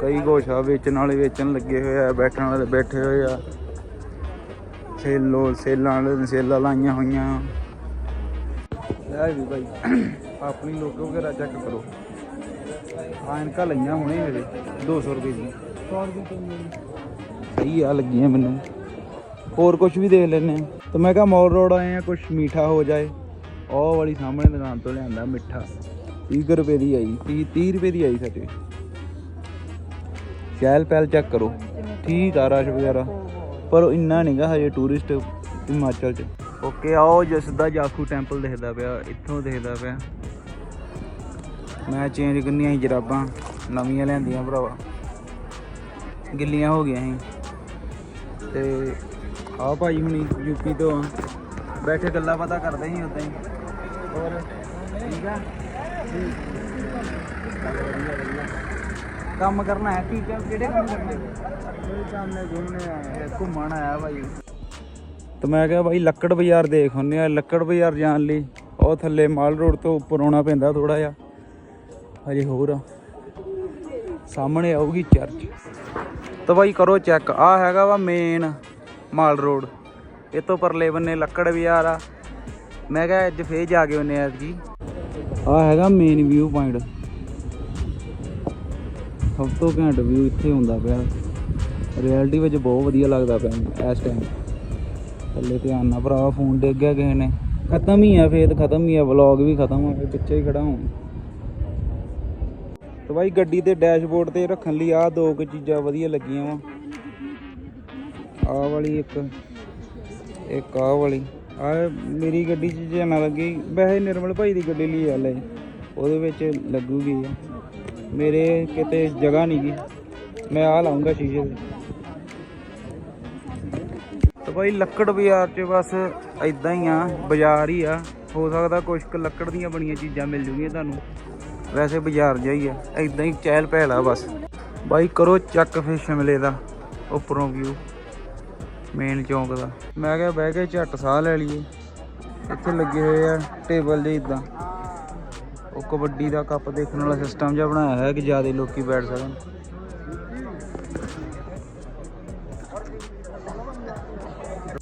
ਕਈ ਕੁਛ ਆ ਵੇਚਣ ਵਾਲੇ ਵੇਚਣ ਲੱਗੇ ਹੋਏ ਆ, ਬੈਠਣ ਵਾਲੇ ਬੈਠੇ ਹੋਏ ਆ। ਸੇਲੋ, ਸੇਲਾਂ ਵਾਲੇ ਨੇ ਸੇਲਾਂ ਲਾਈਆਂ ਹੋਈਆਂ। ਲੈ ਵੀ ਬਾਈ, ਆਪਣੀ ਲੋਗੋ ਵਗੈਰਾ ਚੈੱਕ ਕਰੋ। ਐਨਕਾਂ ਲਈਆਂ ਹੁਣੇ ਮੇਰੇ 200 ਰੁਪਏ ਦੀ ਸਹੀ ਆ, ਲੱਗੀਆਂ ਮੈਨੂੰ। ਹੋਰ ਕੁਝ ਵੀ ਦੇਖ ਲੈਨੇ ਤੇ ਮੈਂ ਕਿਹਾ ਮਾਲ ਰੋਡ ਆਏ ਆ ਕੁਝ ਮੀਠਾ ਹੋ ਜਾਏ। ਉਹ ਵਾਲੀ ਸਾਹਮਣੇ ਦੁਕਾਨ ਤੋਂ ਲਿਆਂਦਾ ਮਿੱਠਾ। 30 ਰੁਪਏ ਦੀ ਆਈ 30 30 ਰੁਪਏ ਦੀ ਆਈ ਸਾਡੇ। ਚਹਿਲ ਪਹਿਲ ਚੈੱਕ ਕਰੋ। ਠੀਕ ਆ ਰਸ਼ ਵਗੈਰਾ। ਪਰ ਉਹ ਇੰਨਾ ਨਹੀਂਗਾ ਹਜੇ ਟੂਰਿਸਟ ਹਿਮਾਚਲ ਚ। ਓਕੇ, ਆਓ ਜਿਸ ਦਾ ਜਾਖੂ ਟੈਂਪਲ ਦੇਖਦਾ ਪਿਆ, ਇੱਥੋਂ ਦੇਖਦਾ ਪਿਆ। ਮੈਂ ਚੇਂਜ ਕਰਨੀਆਂ ਸੀ ਜਰਾਬਾਂ, ਨਵੀਆਂ ਲਿਆਂਦੀਆਂ ਭਰਾਵਾ। ਗਿੱਲੀਆਂ ਹੋ ਗਈਆਂ ਸੀ। ਤੇ ਆ ਭਾਈ ਹੁਣੀ ਯੂਪੀ ਤੋਂ ਬੈਠੇ ਗੱਲਾਂ ਬਾਤਾਂ ਕਰਦੇ ਸੀ ਉਦਾਂ ਹੀ। ਹੋਰ? ਠੀਕ ਆ? ਕੰਮ ਕਰਨਾ ਹੈ ਠੀਕ ਹੈ ਕਿਹੜੇ ਕੰਮ ਕਰਨਾ? ਹੈ ਕੰਮ ਨਹੀਂ ਘੁੰਮਣੇ ਆਏ ਘੁੰਮਣ ਆਇਆ ਭਾਈ ਤੇ ਮੈਂ ਕਿਹਾ ਭਾਈ ਲੱਕੜ ਬਾਜ਼ਾਰ ਦੇਖ ਹੁੰਨੇ ਆ। ਲੱਕੜ ਬਾਜ਼ਾਰ ਜਾਣ ਲਈ ਉਹ ਥੱਲੇ ਮਾਲ ਰੋਡ ਤੋਂ ਉੱਪਰ ਆਉਣਾ ਪੈਂਦਾ ਥੋੜਾ ਜਿਹਾ। ਹਜੇ ਹੋਰ ਆ। ਸਾਹਮਣੇ ਆਊਗੀ ਚਰਚ। ਤਾਂ ਭਾਈ ਕਰੋ ਚੈੱਕ। ਆ ਹੈਗਾ ਵਾ ਮੇਨ ਮਾਲ ਰੋਡ। ਇਹ ਤੋਂ ਪਰਲੇ ਬੰਨੇ ਲੱਕੜ ਬਾਜ਼ਾਰ ਆ। ਮੈਂ ਕਿਹਾ ਅੱਜ ਫੇਰ ਜਾ ਕੇ ਉਹਨੇ ਐਤਕੀ। ਆ ਹੈਗਾ ਮੇਨ ਵਿਊ ਪੁਆਇੰਟ ਸਭ ਤੋਂ ਘੈਂਟ ਵਿਊ ਇੱਥੇ ਹੁੰਦਾ ਪਿਆ। ਰਿਐਲਿਟੀ ਵਿੱਚ ਬਹੁਤ ਵਧੀਆ ਲੱਗਦਾ ਪਿਆ ਇਸ ਟਾਈਮ ਥੱਲੇ ਧਿਆਨ ਨਾਲ ਭਰਾ ਫੋਨ ਡਿੱਗ ਗਿਆ ਕਿਸੇ ਨੇ। ਖਤਮ ਹੀ ਆ ਫੇਰ, ਖਤਮ ਹੀ ਆ। ਵਲੌਗ ਵੀ ਖਤਮ ਆ ਫੇਰ ਪਿੱਛੇ ਹੀ ਖੜਾ ਹਾਂ ਤੇ ਬਾਈ ਗੱਡੀ ਦੇ ਡੈਸ਼ਬੋਰਡ ਤੇ ਰੱਖਣ ਲਈ ਆ ਦੋ ਕੁ ਚੀਜ਼ਾਂ ਵਧੀਆ ਲੱਗੀਆਂ ਵਾ। ਆਹ ਵਾਲੀ ਇੱਕ ਇੱਕ ਆਹ ਵਾਲੀ। ਆ ਮੇਰੀ ਗੱਡੀ 'ਚ ਜੇ ਨਾ ਲੱਗੀ, ਵੈਸੇ ਨਿਰਮਲ ਭਾਈ ਦੀ ਗੱਡੀ ਲਈ ਆ ਲੈ, ਉਹਦੇ ਵਿੱਚ ਲੱਗੂਗੀ ਮੇਰੇ ਕਿਤੇ ਜਗ੍ਹਾ ਨਹੀਂ ਗੀ, ਮੈਂ ਆ ਲਾਉਂਗਾ ਸ਼ੀਸ਼ੇ ਤੇ। ਤੇ ਭਾਈ ਲੱਕੜ ਬਾਜ਼ਾਰ 'ਚ ਬਸ ਐਦਾਂ ਹੀ ਆ, ਬਾਜ਼ਾਰ ਹੀ ਆ। ਹੋ ਸਕਦਾ ਕੁਝ ਕੁ ਲੱਕੜ ਦੀਆਂ ਬਣੀਆਂ ਚੀਜ਼ਾਂ ਮਿਲ ਜੂਗੀਆਂ ਤੁਹਾਨੂੰ। ਵੈਸੇ ਬਾਜ਼ਾਰ ਜਾਈ ਆ ਐਦਾਂ ਹੀ ਚਹਿਲ ਪਹਿਲ ਆ ਬਸ। ਬਾਈ ਕਰੋ ਚੱਕ ਫੇ ਸ਼ਿਮਲੇ ਦਾ, ਉੱਪਰੋਂ ਵਿਊ ਮੇਨ ਚੌਂਕ ਦਾ। ਮੈਂ ਕਿਹਾ ਬਹਿ ਕੇ ਝੱਟ ਸਾਹ ਲੈ ਲਈਏ। ਇੱਥੇ ਲੱਗੇ ਹੋਏ ਆ ਟੇਬਲ ਜੇ ਇਦਾਂ। ਉਹ ਕਬੱਡੀ ਦਾ ਕੱਪ ਦੇਖਣ ਵਾਲਾ ਸਿਸਟਮ ਜਿਹਾ ਬਣਾਇਆ ਹੋਇਆ ਕਿ ਜ਼ਿਆਦਾ ਲੋਕੀ ਬੈਠ ਸਕਣ।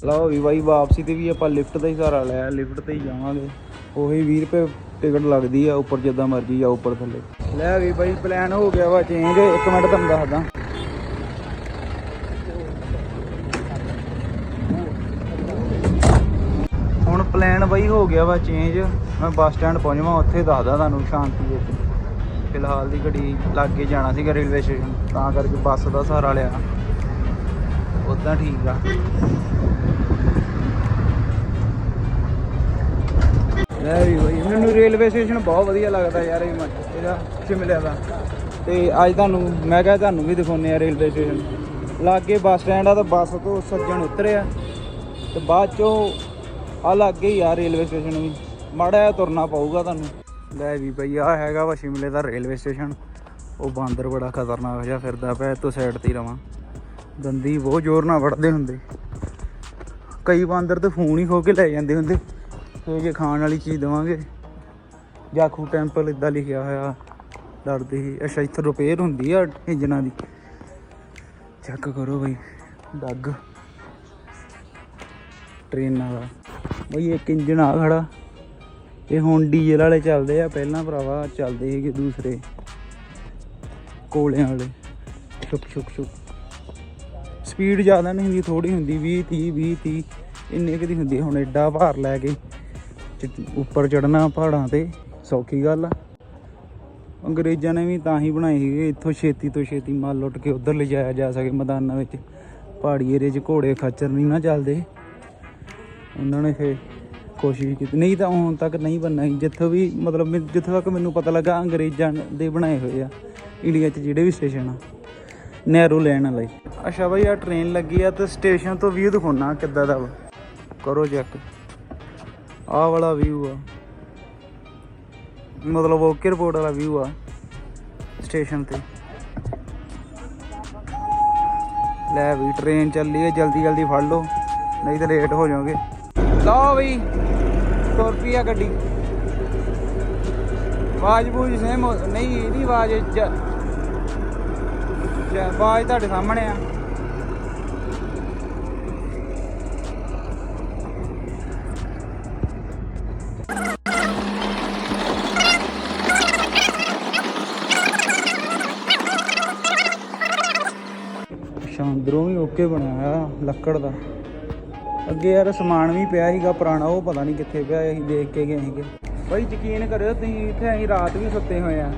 ਲਓ ਵੀ ਬਾਈ, ਵਾਪਸੀ ਤੇ ਵੀ ਆਪਾਂ ਲਿਫਟ ਦਾ ਹੀ ਸਹਾਰਾ ਲਿਆ ਲਿਫਟ ਤੇ ਹੀ ਜਾਵਾਂਗੇ। ਉਹੀ 20 ਰੁਪਏ ਟਿਕਟ ਲੱਗਦੀ ਆ, ਉੱਪਰ ਜਿੱਦਾਂ ਮਰਜ਼ੀ ਜਾ ਉੱਪਰ ਥੱਲੇ। ਲੈ ਵੀ ਬਾਈ ਪਲਾਨ ਹੋ ਗਿਆ ਵਾ ਚੇਂਜ ਇੱਕ ਮਿੰਟ ਤੁਹਾਨੂੰ ਦੱਸਦਾ ਹੁਣ ਪਲਾਨ ਬਈ ਹੋ ਗਿਆ ਵਾ ਚੇਂਜ ਮੈਂ ਬੱਸ ਸਟੈਂਡ ਪਹੁੰਚਵਾ ਉੱਥੇ ਦੱਸਦਾ ਤੁਹਾਨੂੰ ਸ਼ਾਂਤੀ ਵਿੱਚ। ਫਿਲਹਾਲ ਦੀ ਗੱਡੀ ਲਾਗੇ ਜਾਣਾ ਸੀਗਾ ਰੇਲਵੇ ਸਟੇਸ਼ਨ, ਤਾਂ ਕਰਕੇ ਬੱਸ ਦਾ ਸਹਾਰਾ ਲਿਆ। ਉਦਾਂ ਠੀਕ ਆ। ਲੈ ਵੀ ਬਈ ਮੈਨੂੰ ਰੇਲਵੇ ਸਟੇਸ਼ਨ ਬਹੁਤ ਵਧੀਆ ਲੱਗਦਾ ਯਾਰ ਇਹ ਮ- ਇਹਦਾ ਸ਼ਿਮਲੇ ਦਾ। ਤੇ ਅੱਜ ਤੁਹਾਨੂੰ, ਮੈਂ ਕਿਹਾ ਤੁਹਾਨੂੰ ਵੀ ਦਿਖਾਉਂਦੇ ਆ ਰੇਲਵੇ ਸਟੇਸ਼ਨ। ਲਾਗੇ ਬੱਸ ਸਟੈਂਡ ਆ ਤਾਂ ਬੱਸ ਤੋਂ ਸੱਜਣ ਉਤਰਿਆ। ਤੇ ਬਾਅਦ ਚੋਂ ਆ ਲਾਗੇ ਹੀ ਆ ਰੇਲਵੇ ਸਟੇਸ਼ਨ ਵੀ। ਮਾੜਾ ਜਿਹਾ ਤੁਰਨਾ ਪਊਗਾ ਤੁਹਾਨੂੰ। ਲੈ ਵੀ ਬਈ ਆ ਹੈਗਾ ਵਾ ਸ਼ਿਮਲੇ ਦਾ ਰੇਲਵੇ ਸਟੇਸ਼ਨ। ਉਹ ਬਾਂਦਰ ਬੜਾ ਖਤਰਨਾਕ ਜਿਹਾ ਫਿਰਦਾ ਪਿਆ ਤੋਂ ਸਾਈਡ ਤੇ ਹੀ ਰਵਾਂ। ਦੰਦੀ ਬਹੁਤ ਜ਼ੋਰ ਨਾਲ ਵੜਦੇ ਹੁੰਦੇ। ਕਈ ਬਾਂਦਰ ਤਾਂ ਫੋਨ ਹੀ ਖੋ ਕੇ ਲੈ ਜਾਂਦੇ ਹੁੰਦੇ। ਹੋ ਕੇ ਖਾਣ ਵਾਲੀ ਚੀਜ਼ ਦੇਵਾਂਗੇ। ਜਾਖੂ ਟੈਂਪਲ ਇਦਾਂ ਲਿਖਿਆ ਹੋਇਆ। ਡਰਦੇ ਸੀ। ਅੱਛਾ, ਇੱਥੇ ਰਿਪੇਅਰ ਹੁੰਦੀ ਆ ਇੰਜਨਾਂ ਦੀ। ਚੈੱਕ ਕਰੋ ਬਈ। ਡੱਗ। ਟ੍ਰੇਨਾਂ ਦਾ। ਬਈ ਇੱਕ ਇੰਜਨ ਆ ਖੜਾ। ਇਹ ਹੁਣ ਡੀਜ਼ਲ ਵਾਲੇ ਚੱਲਦੇ ਆ, ਪਹਿਲਾਂ ਭਰਾਵਾ ਚੱਲਦੇ ਸੀਗੇ ਦੂਸਰੇ। ਕੋਲਿਆਂ ਵਾਲੇ। ਛੁਕ ਛੁਕ ਛੁਕ ਸਪੀਡ ਜ਼ਿਆਦਾ ਨਹੀਂ ਹੁੰਦੀ ਥੋੜੀ ਹੁੰਦੀ 20 30 20 30 ਇੰਨੇ ਕੁ ਦੀ ਹੁੰਦੀ ਹੁਣ ਐਡਾ ਭਾਰ ਲੈ ਕੇ ਚ- ਉੱਪਰ ਚੜਨਾ ਪਹਾੜਾਂ ਤੇ, ਸੌਖੀ ਗੱਲ ਆ। ਅੰਗਰੇਜ਼ਾਂ ਨੇ ਵੀ ਤਾਂ ਹੀ ਬਣਾਏ ਸੀਗੇ, ਇੱਥੋਂ ਛੇਤੀ ਤੋਂ ਛੇਤੀ ਮਾਲ ਲੁੱਟ ਕੇ ਉਧਰ ਲਿਜਾਇਆ ਜਾ ਸਕੇ ਮੈਦਾਨਾਂ ਵਿੱਚ। ਪਹਾੜੀ ਏਰੀਏ 'ਚ ਘੋੜੇ ਖੱਚਰ ਨਹੀਂ ਨਾ ਚੱਲਦੇ। ਉਹਨਾਂ ਨੇ ਫੇ ਕੋਸ਼ਿਸ਼ ਕੀਤੀ। ਨਹੀਂ ਤਾਂ ਹੁਣ ਤੱਕ ਨਹੀਂ ਬਣਨਾ ਸੀ। ਜਿੱਥੋਂ ਵੀ ਮਤਲਬ ਮੈਂ- ਜਿੱਥੋਂ ਤੱਕ ਮੈਨੂੰ ਪਤਾ ਲੱਗਾ ਅੰਗਰੇਜ਼ਾਂ ਦੇ ਬਣਾਏ ਹੋਏ ਆ, ਇੰਡੀਆ 'ਚ ਜਿਹੜੇ ਵੀ ਸਟੇਸ਼ਨ ਆ, ਨਹਿਰੂ ਲੈਣ ਵਾਲੇ। ਅੱਛਾ ਬਾਈ ਆ ਟ੍ਰੇਨ ਲੱਗੀ ਆ ਤੇ ਸਟੇਸ਼ਨ ਤੋਂ ਵਿਊ ਦਿਖਾਉਣਾ ਕਿੱਦਾਂ ਦਾ ਵਾ। ਕਰੋ ਚੈੱਕ ਆਹ ਵਾਲਾ ਵਿਊ ਆ। ਮਤਲਬ ਓਕੇ ਰਿਪੋਰਟ ਵਾਲਾ ਵਿਊ ਆ? ਸਟੇਸ਼ਨ ਤੇ। ਲੈ ਵੀ ਟ੍ਰੇਨ ਚੱਲੀ ਹੈ ਜਲਦੀ ਜਲਦੀ ਫੜ ਲਓ, ਨਹੀਂ ਤਾਂ ਲੇਟ ਹੋ ਜਾਓਗੇ। ਲਓ ਬਈ ਤੁਰ ਪਈ ਆ ਗੱਡੀ। ਆਵਾਜ਼ ਬੂਝ ਸੇਮ ਨਹੀਂ ਇਹਦੀ ਆਵਾਜ਼ ਜ- ਜ- ਆਵਾਜ਼ ਤੁਹਾਡੇ ਸਾਹਮਣੇ ਆ। ਸ਼ਾਂਦਰੋਂ ਵੀ ਓਕੇ ਬਣਾਇਆ ਆ, ਲੱਕੜ ਦਾ। ਅੱਗੇ ਯਾਰ ਸਮਾਨ ਵੀ ਪਿਆ ਸੀਗਾ ਪੁਰਾਣਾ, ਉਹ ਪਤਾ ਨਹੀਂ ਕਿੱਥੇ ਪਿਆ ਅਸੀਂ ਦੇਖ ਕੇ ਗਏ ਸੀਗੇ। ਬਈ ਯਕੀਨ ਕਰਿਓ ਤੁਸੀਂ ਇੱਥੇ ਅਸੀਂ ਰਾਤ ਵੀ ਸੁੱਤੇ ਹੋਏ ਆ।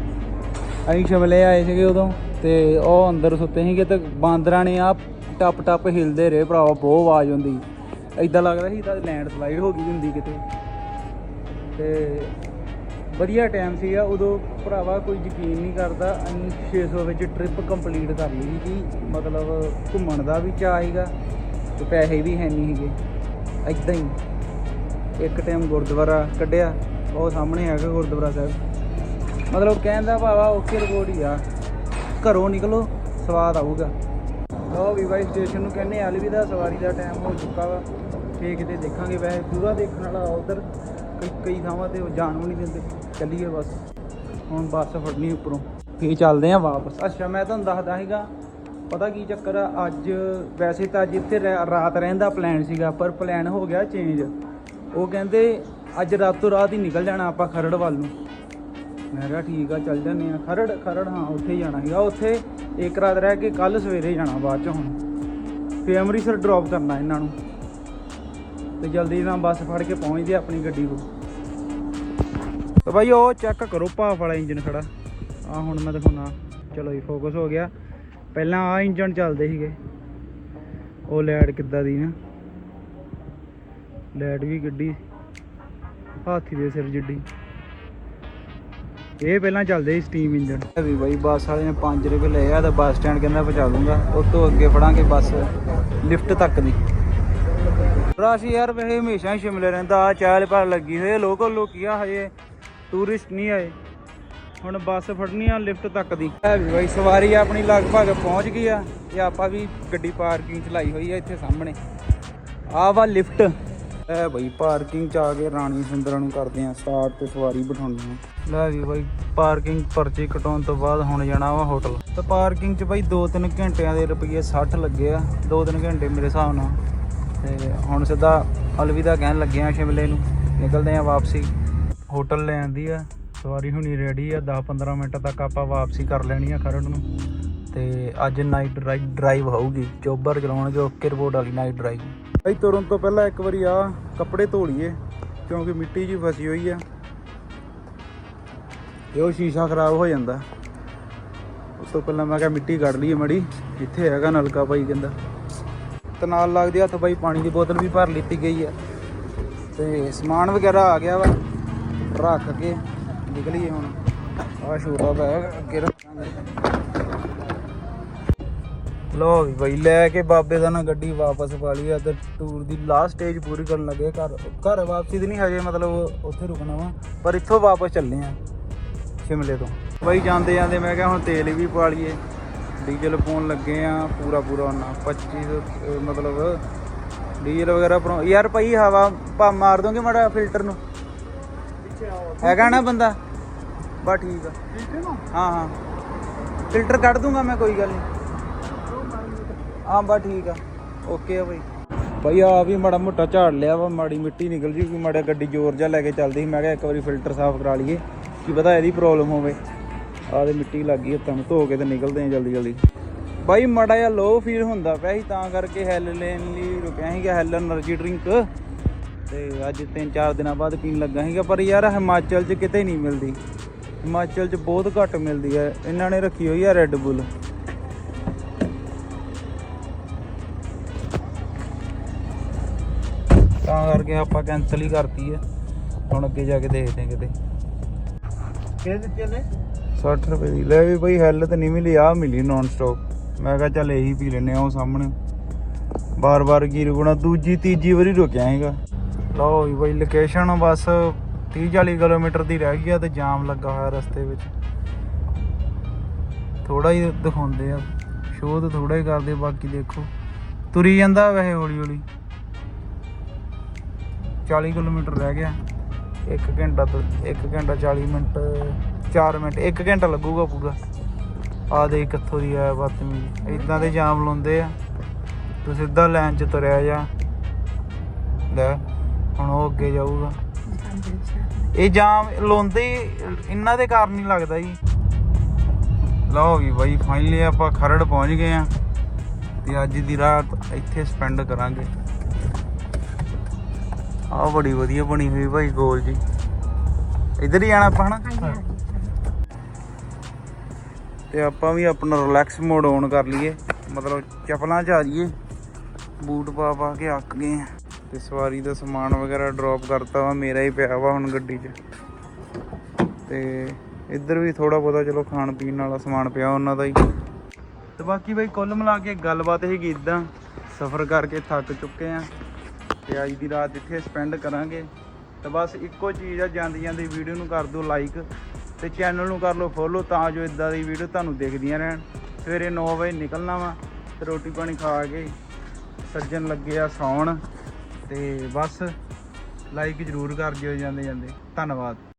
ਅਸੀਂ ਸ਼ਿਮਲੇ ਆਏ ਸੀਗੇ ਉਦੋਂ ਤੇ ਉਹ ਅੰਦਰ ਸੁੱਤੇ ਸੀਗੇ ਤੇ ਬਾਂਦਰਾਂ ਨੇ ਆ ਟੱਪ ਟੱਪ ਹਿਲਦੇ ਰਹੇ ਭਰਾਵਾ, ਬਹੁਤ ਆਵਾਜ਼ ਹੁੰਦੀ। ਐਦਾਂ ਲੱਗਦਾ ਸੀ ਤਾਂ ਲੈਂਡ ਸਲਾਈਡ ਹੋ ਗਈ ਹੁੰਦੀ ਕਿਤੇ। ਤੇ ਵਧੀਆ ਟਾਈਮ ਸੀਗਾ ਉਦੋਂ ਭਰਾਵਾ ਕੋਈ ਯਕੀਨ ਨਹੀਂ ਕਰਦਾ, ਅਸੀਂ 600 ਵਿੱਚ ਟ੍ਰਿਪ ਕੰਪਲੀਟ ਕਰ ਲਈ ਸੀ, ਮਤਲਬ ਘੁੰਮਣ ਦਾ ਵੀ ਚਾਅ ਸੀਗਾ। ਤੇ ਪੈਸੇ ਵੀ ਹੈ ਨਹੀਂ ਹੈਗੇ ਐਦਾਂ ਹੀ ਇੱਕ ਟਾਈਮ ਗੁਰਦੁਆਰਾ ਕੱਢਿਆ, ਉਹ ਸਾਹਮਣੇ ਹੈਗਾ ਗੁਰਦੁਆਰਾ ਸਾਹਿਬ। ਮਤਲਬ ਕਹਿਣ ਦਾ ਭਾਵਾ ਓਕੇ ਰਿਪੋਰਟ ਹੀ ਆ। ਘਰੋਂ ਨਿਕਲੋ, ਸਵਾਦ ਆਊਗਾ। ਲਓ ਵੀ ਬਾਈ ਸਟੇਸ਼ਨ ਨੂੰ ਕਹਿੰਦੇ ਅਲਵਿਦਾ ਸਵਾਰੀ ਦਾ ਟਾਈਮ ਹੋ ਚੁੱਕਾ ਵਾ। ਫੇਰ ਕਿਤੇ ਦੇਖਾਂਗੇ, ਵੈਸੇ ਪੂਰਾ ਦੇਖਣ ਵਾਲਾ ਉਧਰ, ਕਈ ਕਈ ਥਾਵਾਂ ਤੇ ਉਹ ਜਾਣ ਵੀ ਨਹੀਂ ਦਿੰਦੇ। ਚੱਲੀਏ ਬਸ। ਹੁਣ ਬੱਸ ਫੜਨੀ ਉੱਪਰੋਂ। ਫੇਰ ਚੱਲਦੇ ਆ ਵਾਪਸ। ਅੱਛਾ, ਮੈਂ ਤੁਹਾਨੂੰ ਦੱਸਦਾ ਸੀਗਾ ਪਤਾ ਕੀ ਚੱਕਰ ਆ, ਅੱਜ ਵੈਸੇ ਤਾਂ ਅੱਜ ਇੱਥੇ ਰਹਿ- ਰਾਤ ਰਹਿਣ ਦਾ ਪਲਾਨ ਸੀਗਾ, ਪਰ ਪਲਾਨ ਹੋ ਗਿਆ ਚੇਂਜ ਉਹ ਕਹਿੰਦੇ, ਅੱਜ ਰਾਤੋਂ ਰਾਤ ਹੀ ਨਿਕਲ ਜਾਣਾ ਆਪਾਂ ਖਰੜ ਵੱਲ ਨੂੰ। ਮੈਂ ਕਿਹਾ ਠੀਕ ਆ, ਚੱਲ ਜਾਂਦੇ ਆ। ਖਰੜ ਖਰੜ ਹਾਂ, ਉੱਥੇ ਹੀ ਜਾਣਾ ਸੀਗਾ। ਉੱਥੇ ਇੱਕ ਰਾਤ ਰਹਿ ਕੇ ਕੱਲ ਸਵੇਰੇ ਜਾਣਾ ਬਾਅਦ ਚ ਹੁਣ। ਫੇ ਅੰਮ੍ਰਿਤਸਰ ਡ੍ਰੌਪ ਕਰਨਾ ਇਹਨਾਂ ਨੂੰ। ਤੇ ਜਲਦੀ ਨਾਲ ਬੱਸ ਫੜ ਕੇ ਪਹੁੰਚਦੇ ਆ ਆਪਣੀ ਗੱਡੀ ਕੋਲ। ਤਾਂ ਭਾਈ ਉਹ ਚੈੱਕ ਕਰੋ ਭਾਫ ਵਾਲਾ ਇੰਜਨ ਖੜਾ। ਆ ਹੁਣ ਮੈਂ ਦਿਖਾਉਣਾ। ਚਲੋ ਜੀ ਫੋਕਸ ਹੋ ਗਿਆ। ਪਹਿਲਾਂ ਆ ਇੰਜਨ ਚੱਲਦੇ ਸੀਗੇ। ਉਹ ਲੈਟ ਕਿੱਦਾਂ ਦੀ ਨਾ। ਲੈਟ ਵੀ ਗੱਡੀ ਹਾਥੀ ਦੇ ਸਿਰ ਜਿੱਡੀ। ਇਹ ਪਹਿਲਾਂ ਚੱਲਦੇ ਸੀ ਸਟੀਮ ਇੰਜਨ ਵੀ ਬਾਈ ਬੱਸ ਵਾਲੇ ਨੇ 5 ਰੁਪਏ ਲਏ ਆ, ਤਾਂ ਬੱਸ ਸਟੈਂਡ ਕਹਿੰਦਾ ਪਹੁੰਚਾ ਦੂੰਗਾ। ਉਸ ਤੋਂ ਅੱਗੇ ਫੜਾਂਗੇ ਬੱਸ ਲਿਫਟ ਤੱਕ ਦੀ। ਰਸ਼ ਯਾਰ, ਵੈਸੇ ਹਮੇਸ਼ਾ ਹੀ ਸ਼ਿਮਲੇ ਰਹਿੰਦਾ ਆ ਚਾਲ ਪਰ ਲੱਗੀ ਹੋਈ ਲੋਕਲ ਲੋਕੀ ਆ ਹਜੇ ਟੂਰਿਸਟ ਨਹੀਂ ਆਏ। ਹੁਣ ਬੱਸ ਫੜਨੀ ਆ ਲਿਫਟ ਤੱਕ ਦੀ। ਹੈ ਵੀ ਬਾਈ, ਸਵਾਰੀ ਆਪਣੀ ਲਗਭਗ ਪਹੁੰਚ ਗਈ ਆ ਤੇ ਆਪਾਂ ਵੀ ਗੱਡੀ ਪਾਰਕਿੰਗ ਚ ਲਾਈ ਹੋਈ ਆ ਇੱਥੇ ਸਾਹਮਣੇ। ਆ ਵਾ ਲਿਫਟ। ਐ ਬਾਈ, ਪਾਰਕਿੰਗ ਚ ਆ ਕੇ ਰਾਣੀ ਸੁੰਦਰਾਂ ਨੂੰ ਕਰਦੇ ਆ ਸਟਾਰਟ ਤੇ ਸਵਾਰੀ ਬਿਠਾਉਣੀ ਆ। ਲੈ ਵੀ ਬਾਈ, ਪਾਰਕਿੰਗ ਪਰਚੀ ਕਟਾਉਣ ਤੋਂ ਬਾਅਦ ਹੁਣ ਜਾਣਾ ਵਾ ਹੋਟਲ। ਤੇ ਪਾਰਕਿੰਗ ਚ ਬਾਈ 2-3 ਘੰਟਿਆਂ ਦੇ ਰੁਪਏ 60 ਲੱਗੇ ਆ 2-3 ਘੰਟੇ ਮੇਰੇ ਹਿਸਾਬ ਨਾਲ। ਤੇ ਹੁਣ ਸਿੱਧਾ ਅਲਵਿਦਾ ਕਹਿਣ ਲੱਗੇ ਆ ਸ਼ਿਮਲੇ ਨੂੰ। ਨਿਕਲਦੇ ਆ ਵਾਪਸੀ। ਹੋਟਲ ਲੈ ਆਂਦੀ ਆ। ਸਵਾਰੀ ਹੁਣੀ ਰੈਡੀ ਆ 10-15 ਮਿੰਟ ਤੱਕ ਆਪਾਂ ਵਾਪਸੀ ਕਰ ਲੈਣੀ ਆ ਖਰੜ ਨੂੰ। ਤੇ ਅੱਜ ਨਾਈਟ ਡਰਾਈਵ ਹੋਊਗੀ, ਚੋਬਰ ਚਲਾਉਣਗੇ ਓਕੇ ਰਿਪੋਰਟ ਵਾਲੀ ਨਾਈਟ ਡਰਾਈਵ ਭਾਈ ਤੁਰਨ ਤੋਂ ਪਹਿਲਾਂ ਇੱਕ ਵਾਰੀ ਆ ਕੱਪੜੇ ਧੋ ਲਈਏ, ਕਿਉਂਕਿ ਮਿੱਟੀ ਜੀ ਫਸੀ ਹੋਈ ਆ। ਤੇ ਉਹ ਸ਼ੀਸ਼ਾ ਖਰਾਬ ਹੋ ਜਾਂਦਾ। ਉਸ ਤੋਂ ਪਹਿਲਾਂ ਮੈਂ ਕਿਹਾ ਮਿੱਟੀ ਕੱਢ ਲਈਏ ਮੜੀ ਜਿੱਥੇ ਹੈਗਾ ਨਲਕਾ ਭਾਈ ਕਹਿੰਦਾ। ਤੇ ਨਾਲ ਲੱਗਦੇ ਹੱਥ ਭਾਈ ਪਾਣੀ ਦੀ ਬੋਤਲ ਵੀ ਭਰ ਲਿੱਤੀ ਗਈ ਆ। ਤੇ ਸਮਾਨ ਵਗੈਰਾ ਆ ਗਿਆ ਵਾ, ਰੱਖ ਕੇ। ਨਿਕਲੀਏ ਹੁਣ। ਆ ਛੋਟਾ ਬੈਗ ਅੱਗੇ ਰੱਖਾਂਗੇ। ਲੋ ਵੀ ਬਈ, ਲੈ ਕੇ ਬਾਬੇ ਦਾ ਨਾ ਗੱਡੀ ਵਾਪਸ ਪਾ ਲਈ ਆ ਤੇ ਟੂਰ ਦੀ ਲਾਸਟ ਸਟੇਜ ਪੂਰੀ ਕਰਨ ਲੱਗੇ ਘਰ ਘਰ ਵਾਪਸੀ ਦੀ ਨਹੀਂ ਹਜੇ, ਮਤਲਬ ਉੱਥੇ ਰੁਕਣਾ ਵਾ, ਪਰ ਇੱਥੋਂ ਵਾਪਸ ਚੱਲਨੇ ਆ ਸ਼ਿਮਲੇ ਤੋਂ। ਬਈ ਜਾਂਦੇ ਜਾਂਦੇ ਮੈਂ ਕਿਹਾ ਹੁਣ ਤੇਲ ਵੀ ਪਾ ਲਈਏ। ਡੀਜ਼ਲ ਪਾਉਣ ਲੱਗੇ ਆ, ਪੂਰਾ ਪੂਰਾ ਉਹਨਾਂ 25 ਅਹ ਮਤਲਬ ਡੀਜ਼ਲ ਵਗੈਰਾ ਯਾਰ ਭਾਈ ਹਵਾ ਭਾ ਮਾਰ ਦੋਗੇ ਮਾੜਾ ਫਿਲਟਰ ਨੂੰ? ਹੈਗਾ ਨਾ ਬੰਦਾ? ਬਾ ਠੀਕ ਆ। ਠੀਕ ਨਾ? ਹਾਂ ਹਾਂ। ਫਿਲਟਰ ਕੱਢ ਦੂੰਗਾ ਮੈਂ ਕੋਈ ਗੱਲ ਨਹੀਂ ਹਾਂ ਬਾ ਠੀਕ ਆ। ਓਕੇ ਆ ਭਾਈ ਭਾਈ ਆ ਵੀ ਮੜਾ ਮੋਟਾ ਝਾੜ ਲਿਆ ਵਾ ਮਾੜੀ ਮਿੱਟੀ ਨਿਕਲ ਜੂਗੀ ਮਾੜਾ ਗੱਡੀ ਜ਼ੋਰ ਜਾ ਲੈ ਕੇ ਚੱਲਦੀ ਸੀ ਮੈਂ ਕਿਹਾ ਇੱਕ ਵਾਰੀ ਫਿਲਟਰ ਸਾਫ਼ ਕਰਾ ਲਈਏ ਕੀ ਪਤਾ ਇਹਦੀ ਪ੍ਰੋਬਲਮ ਹੋਵੇ। ਆ ਦੇ ਮਿੱਟੀ ਲੱਗ ਗਈ ਹੱਥਾਂ ਧੋ ਕੇ ਤੇ ਨਿਕਲਦੇ ਆ ਜਲਦੀ ਜਲਦੀ। ਬਾਈ ਮੜਾ ਜਾਂ ਲੋ ਫੀਲ ਹੁੰਦਾ ਪਿਆ ਸੀ ਤਾਂ ਕਰਕੇ ਹੈਲ ਲੈਣ ਲਈ ਰੁਕਿਆ ਸੀਗਾ ਹੈਲ એનર્ਜੀ ਡਰਿੰਕ ਤੇ ਅੱਜ 3-4 ਦਿਨਾਂ ਬਾਅਦ ਪੀਣ ਲੱਗਾ ਸੀਗਾ ਪਰ ਯਾਰ ਹਿਮਾਚਲ 'ਚ ਕਿਤੇ ਨਹੀਂ ਮਿਲਦੀ। ਹਿਮਾਚਲ 'ਚ ਬਹੁਤ ਘੱਟ ਮਿਲਦੀ ਹੈ। ਇਹਨਾਂ ਨੇ ਰੱਖੀ ਹੋਈ ਹੈ ਰੈੱਡ ਬੁੱਲ ਤਾਂ ਕਰਕੇ ਆਪਾਂ ਕੈਨਸਲ ਹੀ ਕਰਤੀ ਹੈ। ਹੁਣ ਅੱਗੇ ਜਾ ਕੇ ਦੇਖਦੇ ਹਾਂ ਕਿਤੇ। ਕਿਹਦੇ ਦਿੱਤੇ 60 ਰੁਪਏ ਦੀ। ਲੈ ਵੀ ਬਈ ਹੈਲਤ ਨਹੀਂ ਮਿਲੀ ਆ ਮਿਲੀ ਨਾਨ ਸਟਾਪ ਮੈਂ ਕਿਹਾ ਚੱਲ ਇਹੀ ਪੀ ਲੈਨੇ ਆ ਉਹ ਸਾਹਮਣੇ। ਬਾਰ-ਬਾਰ ਕੀ ਰੁਕਣਾ ਦੂਜੀ ਤੀਜੀ ਵਾਰੀ ਰੁਕਿਆ ਹੈਗਾ। ਲਓ ਬਈ ਲੋਕੇਸ਼ਨ ਬਸ 30 40 ਕਿਲੋਮੀਟਰ ਦੀ ਰਹਿ ਗਈ ਆ ਤੇ ਜਾਮ ਲੱਗਾ ਹੋਇਆ ਰਸਤੇ ਵਿੱਚ। ਥੋੜਾ ਹੀ ਦਿਖਾਉਂਦੇ ਆ। ਸ਼ੋਅ ਤਾਂ ਥੋੜਾ ਹੀ ਕਰਦੇ, ਬਾਕੀ ਦੇਖੋ। ਤੁਰੀ ਜਾਂਦਾ ਵੈਸੇ ਹੌਲੀ ਹੌਲੀ 40 ਕਿਲੋਮੀਟਰ ਰਹਿ ਗਿਆ। 1 ਘੰਟਾ ਤੋਂ 1 ਘੰਟਾ 40 ਮਿੰਟ 4 ਮਿੰਟ 1 ਘੰਟਾ ਲੱਗੂਗਾ ਪੂਰਾ। ਆ ਦੇ ਕਿੱਥੋਂ ਦੀ ਆ ਬਦਤਮੀਜ਼। ਇਦਾਂ ਦੇ ਜਾਮ ਲਾਉਂਦੇ ਆ। ਤੂੰ ਸਿੱਧਾ ਲਾਈਨ 'ਚ ਤੁਰਿਆ ਜਾ। ਲੈ, ਹੁਣ ਉਹ ਅੱਗੇ ਜਾਊਗਾ। ਇਹ ਜਾਮ ਲਾਉਂਦੇ ਹੀ ਇਹਨਾਂ ਦੇ ਕਾਰਨ ਹੀ ਲੱਗਦਾ ਜੀ। ਲਓ ਵੀ ਬਾਈ ਫਾਈਨਲੀ ਆਪਾਂ ਖਰੜ ਪਹੁੰਚ ਗਏ ਆ ਤੇ ਅੱਜ ਦੀ ਰਾਤ ਇੱਥੇ ਸਪੈਂਡ ਕਰਾਂਗੇ। ਆ ਬੜੀ ਵਧੀਆ ਬਣੀ ਹੋਈ ਭਾਈ ਗੋਲ ਜੀ। ਇੱਧਰ ਹੀ ਆਣਾ ਆਪਾਂ ਹਨਾ? ਤੇ ਆਪਾਂ ਵੀ ਆਪਣਾ ਰਿਲੈਕਸ ਮੋਡ ਔਨ ਕਰ ਲਈਏ। ਮਤਲਬ ਚੱਪਲਾਂ 'ਚ ਆ ਜਾਈਏ। ਬੂਟ ਪਾ ਪਾ ਕੇ ਅੱਕ ਗਏ ਆ ਤੇ ਸਵਾਰੀ ਦਾ ਸਮਾਨ ਵਗੈਰਾ ਡ੍ਰੌਪ ਕਰਤਾ ਵਾ, ਮੇਰਾ ਹੀ ਪਿਆ ਵਾ ਹੁਣ ਗੱਡੀ 'ਚ। ਤੇ ਇੱਧਰ ਵੀ ਥੋੜਾ ਬਹੁਤਾ ਚਲੋ ਖਾਣ ਪੀਣ ਵਾਲਾ ਸਮਾਨ ਪਿਆ ਉਹਨਾਂ ਦਾ ਹੀ। ਤੇ ਬਾਕੀ ਬਈ ਕੁੱਲ ਮਿਲਾ ਕੇ ਗੱਲਬਾਤ ਹੈਗੀ ਇਦਾਂ ਸਫ਼ਰ ਕਰਕੇ ਥੱਕ ਚੁੱਕੇ ਆ ਤੇ ਅੱਜ ਦੀ ਰਾਤ ਇੱਥੇ ਸਪੈਂਡ ਕਰਾਂਗੇ। ਤਾਂ ਬਸ ਇੱਕੋ ਚੀਜ਼ ਆ, ਜਾਂਦੀ ਜਾਂਦੀ ਵੀਡੀਓ ਨੂੰ ਕਰ ਦਿਓ ਲਾਈਕ ਤੇ ਚੈਨਲ ਨੂੰ ਕਰ ਲਓ ਫੋਲੋ ਤਾਂ ਜੋ ਇਦਾਂ ਦੀ ਵੀਡੀਓ ਤੁਹਾਨੂੰ ਦਿਖਦੀਆਂ ਰਹਿਣ। ਸਵੇਰੇ 9 ਵਜੇ ਨਿਕਲਣਾ ਵਾ ਤੇ ਰੋਟੀ ਪਾਣੀ ਖਾ ਕੇ ਸੱਜਣ ਲੱਗੇ ਆ ਸੌਣ। ਤੇ ਬਸ ਲਾਈਕ ਜ਼ਰੂਰ ਕਰ ਦਿਓ ਜਾਂਦੇ ਜਾਂਦੇ ਧੰਨਵਾਦ।